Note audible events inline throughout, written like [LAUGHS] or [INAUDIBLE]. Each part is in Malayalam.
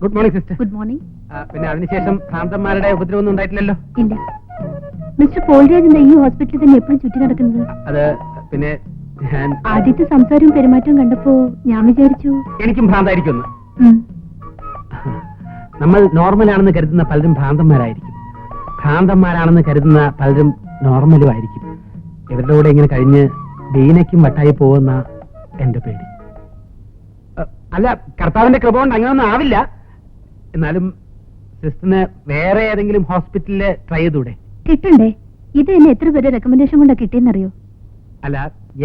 Good morning sister good morning പിന്നെ അതിനുശേഷം ഭ്രാന്തന്മാരുടെ ഉപദ്രവമൊന്നും ഉണ്ടായിട്ടില്ലല്ലോ? ഇല്ല. മിസ്റ്റർ പോൾരാജ് ഈ ഹോസ്പിറ്റലിൽ തന്നെ എപ്പോഴും ചുറ്റി നടക്കുന്നത്? അത് പിന്നെ ഞാൻ ആദ്യത്തെ സംസാരവും പെരുമാറ്റവും കണ്ടപ്പോ ഞാൻ വിചാരിച്ചു എനിക്കും ഭ്രാന്തായിരിക്കും നമ്മൾ നോർമൽ ആണെന്ന് കരുതുന്ന പലരും ഭ്രാന്തന്മാരായിരിക്കും. ഭ്രാന്തന്മാരാണെന്ന് കരുതുന്ന പലരും നോർമലും ആയിരിക്കും. ഇവരുടെ കൂടെ ഇങ്ങനെ കഴിഞ്ഞ് ഡീനയ്ക്കും വട്ടായി പോകുന്ന എന്റെ പേടി. അല്ല കർത്താവിന്റെ കൃപ കൊണ്ട് അങ്ങനെയൊന്നും ആവില്ല. എന്നാലും സിസ്റ്ററിന് വേറെ ഏതെങ്കിലും ഹോസ്പിറ്റലിൽ ട്രൈ ചെയ്തൂടെ? കിട്ടണ്ടേ? ഇത് എന്നെ എത്ര പേര് റെക്കമെൻഡേഷൻ കൊണ്ടാ കിട്ടിയെന്നറിയോ? അല്ല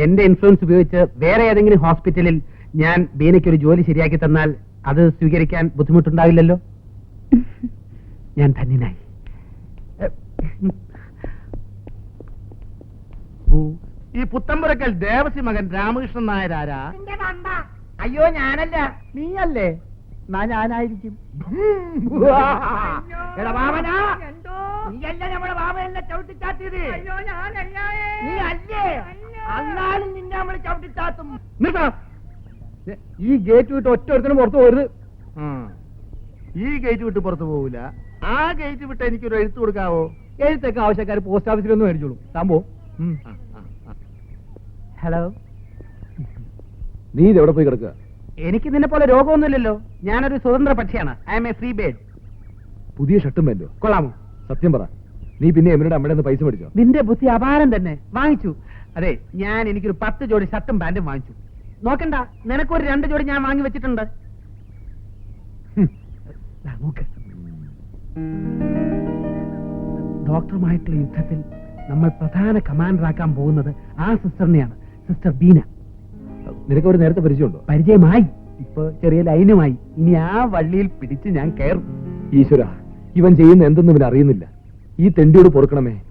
എന്റെ ഇൻഫ്ലുവൻസ് ഉപയോഗിച്ച് വേറെ ഏതെങ്കിലും ഹോസ്പിറ്റലിൽ ഞാൻ ബീനയ്ക്ക് ഒരു ജോലി ശരിയാക്കി തന്നാൽ അത് സ്വീകരിക്കാൻ ബുദ്ധിമുട്ടുണ്ടാവില്ലല്ലോ? [LAUGHS] ഞാൻ ധന്യനായി. ഈ പുത്തമ്പുരക്കൽ ദേവസി മകൻ രാമകൃഷ്ണൻ നായരാരാ? അയ്യോ ഞാനല്ല. നീയല്ലേ? എന്നാ ഞാനായിരിക്കും. എടാ നീയല്ല നമ്മുടെ ചവിട്ടിച്ചാത്തിയത്? നീ അല്ലേ. അന്നാലും നിന്നെ നമ്മൾ ചവിട്ടിച്ചാത്തും. നിർത്താ. ഈ ഗേറ്റ് വിട്ട് ഒറ്റ ഒരുത്തിനും പുറത്തു പോരുത് ഈ ഗേറ്റ് വിട്ട് പുറത്തു പോകൂല ആ ഗേറ്റ് വിട്ട് എനിക്കൊരു എഴുത്ത് കൊടുക്കാവോ? എഴുത്തൊക്കെ ആവശ്യക്കാർ പോസ്റ്റ് ഓഫീസിലൊന്നും മേടിച്ചോളൂ. സംഭവം ഹലോ? നീ ഇത് എവിടെ പോയി കിടക്കുക? എനിക്ക് നിന്നെ പോലെ രോഗമൊന്നുമില്ലല്ലോ. ഞാനൊരു സ്വതന്ത്ര പക്ഷിയാണ്. I M a free bird പുതിയ ഷർട്ടും വേണ്ടോ കൊള്ളാമോ? സത്യം പറ. നീ പിന്നെ എമിനോട് അമ്മയുടെ പൈസ മേടിച്ചോ? നിന്റെ ബുദ്ധി അപാരം തന്നെ. വാങ്ങിച്ചു. അതെ ഞാൻ എനിക്കൊരു പത്ത് ജോഡി ഷർട്ടും പാന്റും വാങ്ങിച്ചു. നോക്കണ്ട നിനക്കൊരു രണ്ട് ജോഡി ഞാൻ വാങ്ങി വെച്ചിട്ടുണ്ട്. ഡോക്ടറുമായിട്ടുള്ള യുദ്ധത്തിൽ നമ്മൾ പ്രധാന കമാൻഡറാക്കാൻ പോകുന്നത് ആ സിസ്റ്ററിനെയാണ് സിസ്റ്റർ ബീന. നിനക്ക് ഒരു നേരത്തെ പരിചയമുണ്ടോ? പരിചയമായി. ഇപ്പൊ ചെറിയ ലൈനുമായി. ഇനി ആ വള്ളിയിൽ പിടിച്ച് ഞാൻ കയറും. ഈശ്വര ഇവൻ ചെയ്യുന്ന എന്തെന്നും ഇവൻ അറിയുന്നില്ല. ഈ തെണ്ടിയോട് പൊറുക്കണമേ.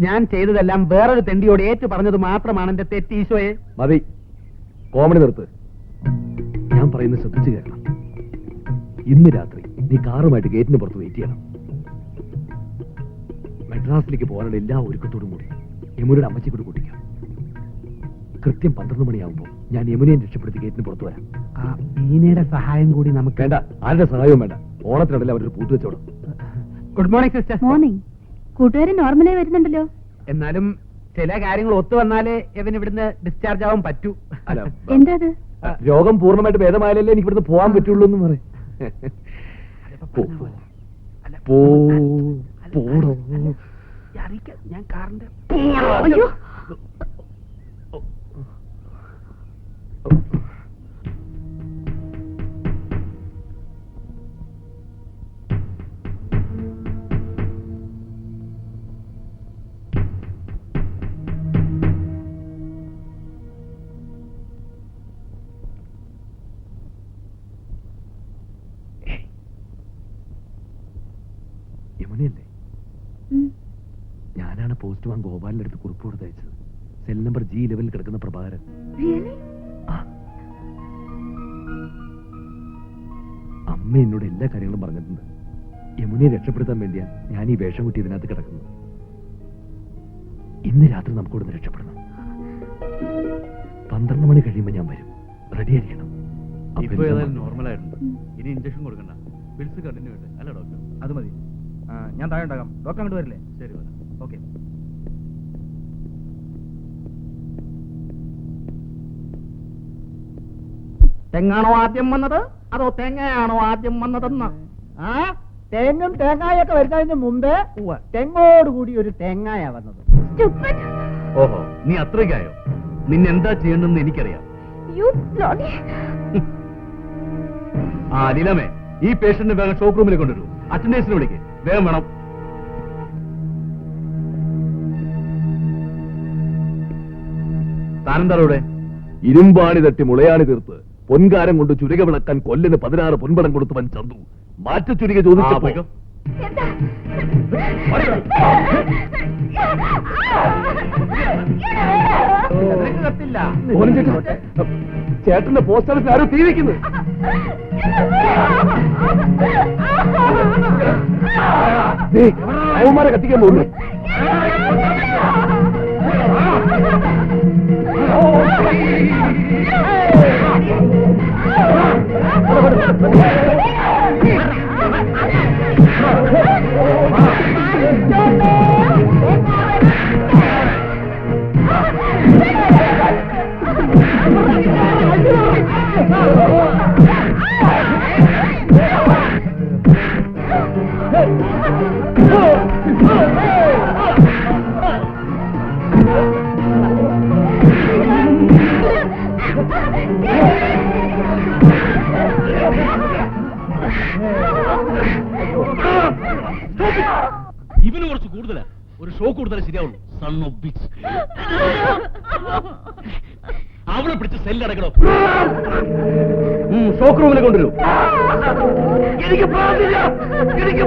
ഞാൻ ചെയ്തതെല്ലാം വേറൊരു തെണ്ടിയോട് ഏറ്റു പറഞ്ഞത് മാത്രമാണ് എന്റെ തെറ്റ് ഈശോയെ. മതി. കോമഡി നിർത്ത്. ഞാൻ പറയുന്നത് ശ്രദ്ധിച്ചു കേൾക്കണം. ഇന്ന് രാത്രി നീ കാറുമായിട്ട് ഗേറ്റിന് പുറത്ത് വെയിറ്റ് ചെയ്യണം. മെഡ്രാസിലേക്ക് പോകാനുള്ള എല്ലാ ഒരുക്കത്തോടും കൂടി യമുനയുടെ അമ്മച്ചിക്കൂടി കൂട്ടിക്കാം. കൃത്യം പന്ത്രണ്ട് മണിയാവുമ്പോൾ ഞാൻ യമുനയെ രക്ഷപ്പെടുത്തി ഗേറ്റിന് പുറത്തു വരാം ആ മീനയുടെ സഹായം കൂടി നമുക്ക് വേണ്ട ആരുടെ സഹായവും വേണ്ട ഓണത്തിനിടയിൽ അവരൊരു പൂട്ട് വെച്ചോളൂ ഗുഡ് മോർണിംഗ് സിസ്റ്റർ മോർണിംഗ് കൂട്ടുകാരൻ നോർമലായി വരുന്നുണ്ടല്ലോ എന്നാലും ചില കാര്യങ്ങൾ ഒത്തു വന്നാലേ ഇവൻ ഇവിടുന്ന് ഡിസ്ചാർജ് ആവാൻ പറ്റൂ അല്ല എന്താ അത് രോഗം പൂർണമായിട്ട് ഭേദമായാലല്ലേ എനിക്ക് ഇവിടുന്ന് പോവാൻ പറ്റുള്ളൂ എന്ന് പറയും ഞാൻ കാറിന്റെ യമുനയല്ലേ? ഞാനാണ് പോസ്റ്റ്മാൻ ഗോപാലിന്റെ അടുത്ത് കുറിപ്പ് കൊടുത്തയച്ചത്. സെൽ നമ്പർ ജി ലെവലിൽ കിടക്കുന്ന പ്രഭാകരൻ. അമ്മ എന്നോട് എല്ലാ കാര്യങ്ങളും പറഞ്ഞിട്ടുണ്ട്. യമുനയെ രക്ഷപ്പെടുത്താൻ വേണ്ടിയാ ഞാൻ ഈ വേഷം കുട്ടി ഇതിനകത്ത് കിടക്കുന്നു ഇന്ന് രാത്രി നമുക്ക് നിന്ന് രക്ഷപ്പെടണം. പന്ത്രണ്ട് മണി കഴിയുമ്പോൾ ഞാൻ വരും. റെഡി ആയിരിക്കണം. ഇപ്പൊ ഏതായാലും നോർമൽ ആയിട്ടുണ്ട്. ഇനി ഇഞ്ചക്ഷൻ കൊടുക്കണ്ട. പിൽസ് കണ്ടിന്യൂ ഉണ്ട് അല്ല ഡോക്ടർ അത് മതി. ഞാൻ താഴെ ഉണ്ടാകാം ഡോക്ടർ അങ്ങോട്ട് വരില്ലേ? ശരി വരാം. ഓക്കെ തെങ്ങാണോ ആദ്യം വന്നത്? അതോ തേങ്ങയാണോ ആദ്യം വന്നതെന്ന്? ആ? തേങ്ങും തേങ്ങായൊക്കെ വരുന്നതിന് മുമ്പേ തെങ്ങോടുകൂടി ഒരു തേങ്ങായ വന്നത്. ഓഹോ നീ അത്രയ്ക്കായോ? നിന്നെന്താ ചെയ്യണമെന്ന് എനിക്കറിയാം. ആ ലീലാമേ ഈ പേഷ്യന്റിനെ വേഗം ഷോപ്പ് റൂമിൽ കൊണ്ടുവരൂ. അറ്റൻഡേഴ്സിനെ വിളിക്ക്. വേഗം വേണം. താനെന്താണോ ഇവിടെ? ഇരുമ്പാണി തട്ടി മുളയാണി തീർത്ത്. പൊൻകാരം കൊണ്ട് ചുരുക വിളക്കാൻ കൊല്ലിന് പതിനാറ് പൊൻപടം കൊടുത്തവൻ ചന്തു. മാറ്റ ചുരുക ചോദിച്ചപ്പോ ചേട്ടന്റെ പോസ്റ്റ് ഓഫീസിൽ ആരോ തീവിക്കുന്നു അവന്മാരെ കത്തിക്കാൻ പോകുന്നു. Oh, ഇവന് കുറച്ച് കൂടുതലാ. ഒരു ഷോ കൂടുതലേ ശരിയാവുള്ളൂ. സൺ ഓഫ് ബിച്ച് അവളെ പിടിച്ച് സെല്ലടക്കണോ ഷോക്ക് റൂമിനെ കൊണ്ടുവരൂ. എനിക്ക് പ്രാർത്ഥില്ല എനിക്ക്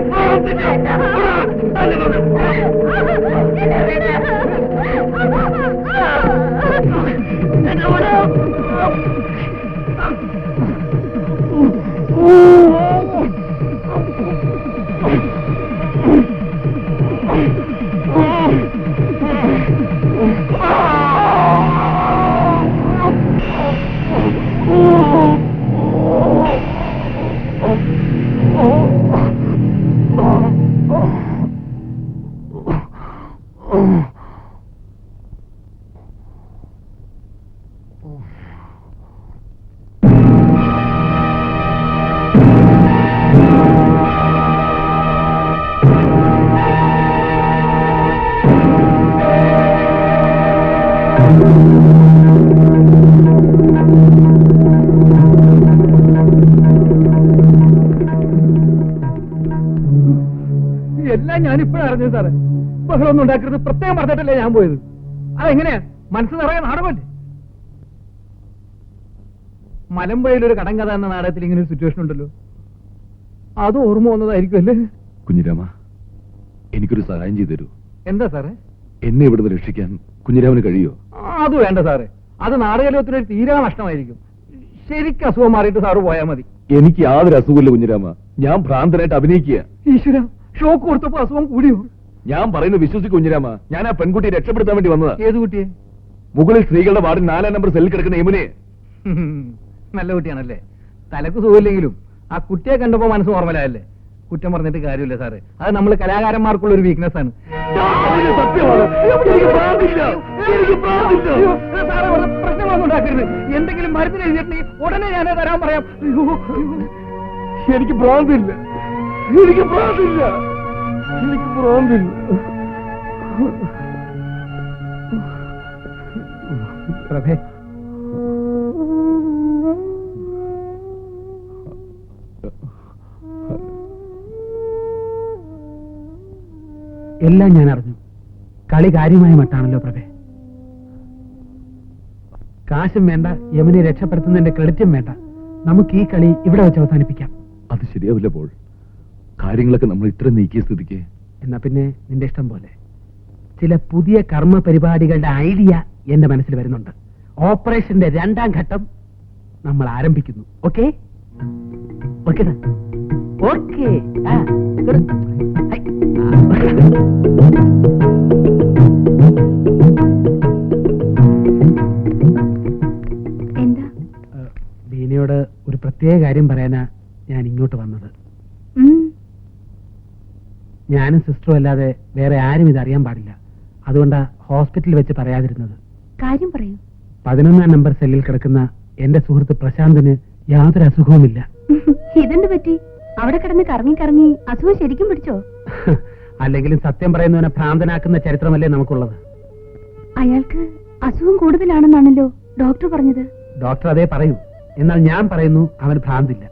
എല്ലാം ഞാനിപ്പോഴും അറിഞ്ഞത് സാറേ. ബഹളമൊന്നും ഉണ്ടാക്കരുത്. പ്രത്യേകം പറഞ്ഞിട്ടല്ലേ ഞാൻ പോയത്. അതെങ്ങനെയാ മനസ്സ് നിറയെ നാടകമല്ലേ? മലമ്പുഴയിൽ ഒരു കടം കഥ എന്ന നാടകത്തിൽ ഇങ്ങനെ ഒരു സിറ്റുവേഷൻ ഉണ്ടല്ലോ. അത് ഓർമ്മ വന്നതായിരിക്കും അല്ലേ? കുഞ്ഞിരാമ എനിക്കൊരു സഹായം ചെയ്തു തരൂ. എന്താ സാറേ? എന്നെ ഇവിടുന്ന് രക്ഷിക്കാൻ കുഞ്ഞിരാമന് കഴിയോ? അത് വേണ്ട സാറേ. അത് നാടകലോകത്തിന് ഒരു തീരാ നഷ്ടമായിരിക്കും. ശരിക്കും അസുഖം മാറിയിട്ട് സാറ് പോയാൽ മതി. എനിക്ക് യാതൊരു അസുഖമില്ല കുഞ്ഞിരാമ. ഞാൻ ഭ്രാന്തനായിട്ട് അഭിനയിക്കുക. ഈശ്വര ഷോക്ക് കൊടുത്തപ്പോ അസുഖം കൂടിയോ? ഞാൻ പറയുന്നത് വിശ്വസിക്കും കുഞ്ഞിരാമ. ഞാൻ ആ പെൺകുട്ടിയെ രക്ഷപ്പെടുത്താൻ വേണ്ടി വന്നതാ. ഏത് കുട്ടിയെ മുകളിൽ സ്ത്രീകളുടെ വാർഡിൽ നാലാം നമ്പർ സെല്ലിൽ കിടക്കുന്ന യമുനെ നല്ല കുട്ടിയാണല്ലേ? തലക്ക് സുഖമില്ലെങ്കിലും ആ കുട്ടിയെ കണ്ടപ്പോ മനസ്സ് ഓർമ്മലായല്ലേ കുറ്റം പറഞ്ഞിട്ട് കാര്യമില്ല സാറ്. അത് നമ്മൾ കലാകാരന്മാർക്കുള്ള ഒരു വീക്ക്നെസ് ആണ് എന്തെങ്കിലും മരുന്നിന് എഴുതിയിട്ടുണ്ടെങ്കിൽ ഉടനെ ഞാൻ തരാൻ പറയാം. എനിക്ക് ഭ്രാന്തില്ല. എനിക്ക് പ്രാന്തില്ല. എനിക്ക് പ്രാന്തില്ല. പ്രഭേ. എല്ലാം ഞാൻ അറിഞ്ഞു. കളി കാര്യമായ മട്ടാണല്ലോ പ്രഭേ. കാശും വേണ്ട യമനെ രക്ഷപ്പെടുത്തുന്നതിന്റെ ക്രെഡിറ്റും വേണ്ട. നമുക്ക് ഈ കളി ഇവിടെ വെച്ച് അവസാനിപ്പിക്കാം. അത് ശരിയാവില്ല പോൾ. കാര്യങ്ങളൊക്കെ നമ്മൾ ഇത്ര നീക്കിയ സ്ഥിതിക്ക്. എന്നാ പിന്നെ നിന്റെ ഇഷ്ടം പോലെ. ചില പുതിയ കർമ്മ പരിപാടികളുടെ ഐഡിയ എന്റെ മനസ്സിൽ വരുന്നുണ്ട്. ഓപ്പറേഷന്റെ രണ്ടാം ഘട്ടം നമ്മൾ ആരംഭിക്കുന്നു. ഓക്കെ? Okay okay. എന്താ? ബീനയോട് ഒരു പ്രത്യേക കാര്യം പറയാനാ ഞാൻ ഇങ്ങോട്ട് വന്നത്. ഞാനും സിസ്റ്ററും അല്ലാതെ വേറെ ആരും ഇത് അറിയാൻ പാടില്ല. അതുകൊണ്ടാ ഹോസ്പിറ്റലിൽ വെച്ച് പറയാതിരുന്നത്. കാര്യം പറയൂ. പതിനൊന്നാം നമ്പർ സെല്ലിൽ കിടക്കുന്ന എന്റെ സുഹൃത്ത് പ്രശാന്തിന് യാതൊരു അസുഖവുമില്ല. ഇതെന്ത് പറ്റി? അവിടെ കിടന്ന് കറങ്ങി കറങ്ങി അസുഖം ശരിക്കും പിടിച്ചോ? [LAUGHS] അല്ലെങ്കിലും സത്യം പറയുന്നവനെ ഭ്രാന്തനാക്കുന്ന ചരിത്രമല്ലേ നമുക്കുള്ളത്. അയാൾക്ക് അസുഖം കൂടുതലാണെന്നാണല്ലോ ഡോക്ടർ പറഞ്ഞത്. ഡോക്ടർ അതേ പറയൂ. എന്നാൽ ഞാൻ പറയുന്നു അവന് ഭ്രാന്തില്ല.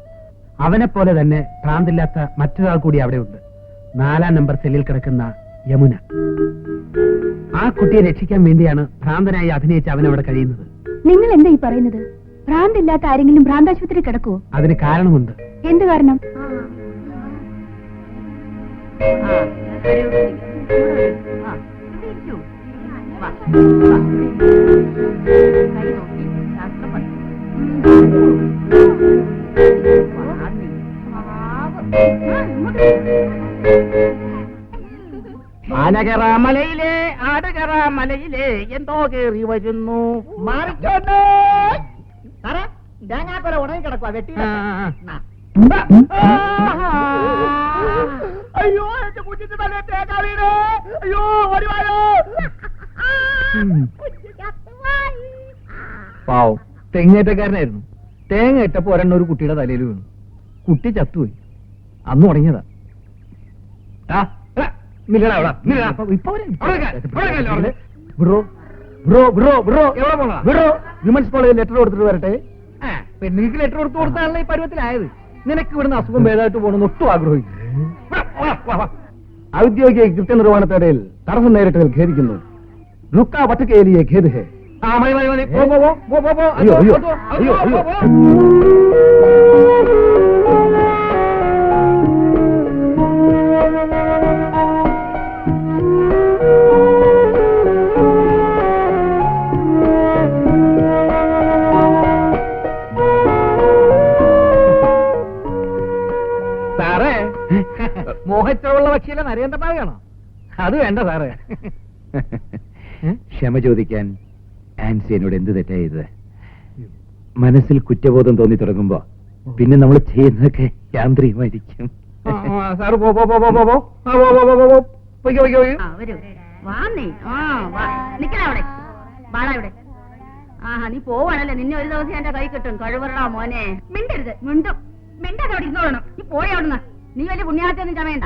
അവനെ പോലെ തന്നെ ഭ്രാന്തില്ലാത്ത മറ്റൊരാൾ കൂടി അവിടെയുണ്ട്. നാലാം നമ്പർ സെല്ലിൽ കിടക്കുന്ന യമുന. ആ കുട്ടിയെ രക്ഷിക്കാൻ വേണ്ടിയാണ് ഭ്രാന്തനായി അഭിനയിച്ച അവൻ അവിടെ കഴിയുന്നത്. നിങ്ങൾ എന്താ ഈ പറയുന്നത്? ഭ്രാന്തില്ലാത്ത ആരെങ്കിലും ഭ്രാന്താശുപത്രി കിടക്കുവോ? അതിന് കാരണമുണ്ട്. എന്ത് കാരണം? ആനകറ മലയിലെ ആടുകറ മലയിലെ എന്തോ കേറി വരുന്നു. മാറിക്കോട്ടെ. തേങ്ങാക്കൊല ഉണങ്ങി കിടക്കുക വെട്ടി അയ്യോ എന്റെ കുഞ്ഞിന്റെ തലേ തേങ്ങ വീട് അയ്യോ ഓടിവായോ പാവം. തെങ്ങേറ്റക്കാരനായിരുന്നു. തേങ്ങ ഇട്ടപ്പോ ഒരെണ്ണ ഒരു കുട്ടിയുടെ തലയിൽ വീണു. കുട്ടി ചത്തുപോയി. അന്ന് തുടങ്ങിയതാ ബ്രോ ബ്രോ ബ്രോ ബ്രോ. എവിടെ പോണ ബ്രോ വിമൻസ് കോളേജിൽ ലെറ്റർ കൊടുത്തിട്ട് വരട്ടെ. പെണ്ണുങ്ങൾക്ക് ലെറ്റർ കൊടുത്തു കൊടുത്താണല്ലോ ഈ പരുവത്തിലായത്. നിനക്ക് ഇവിടുന്ന് അസുഖം ഭേദമായിട്ട് പോകണമെന്ന് ഒട്ടും ആഗ്രഹിക്കും ഔദ്യോഗിക കൃത്യനിർവഹണത്തിനിടയിൽ തടസ്സം നേരിട്ടതിൽ ഖേദിക്കുന്നു. ലുക്ക വട്ടക്കേലിയെ ഖേദ് ഹേ. അയ്യോ അയ്യോ അയ്യോ. പക്ഷിയിലെ നരേന്ദ്രനാഥാണോ അത് വേണ്ട സാറ്. [LAUGHS] ക്ഷമ ചോദിക്കാൻ ആൻസി എന്നോട് എന്ത് തെറ്റാ ചെയ്തത്? മനസ്സിൽ കുറ്റബോധം തോന്നി തുടങ്ങുമ്പോ പിന്നെ നമ്മൾ ചെയ്യുന്നതൊക്കെ യാന്ത്രികമായിരിക്കും. സാറ് പോ പോ പോ പോ പോ പോ. ആ, പോ പോ പോ പോ പോ. പൊയ്ക്കോ പൊയ്ക്കോ പൊയ്ക്കോ. ആ വരൂ. വാന്നേ ആ വാ. നിക്കണ അവിടെ. വാടാ ഇവിടെ. ആഹാ നീ പോവാണല്ലേ? നിന്നെ ഒരു ദിവസം എന്റെ കൈ കിട്ടും. കഴിവറടാ മോനെ. മിണ്ടരുത്. മിണ്ടും. മിണ്ടാതെ അവിടെ ഇരുന്നോളണം. നീ പോയി അവിടുന്ന്. നീ വലിയ പുണ്യാത്തൊന്നും ചമയണ്ട.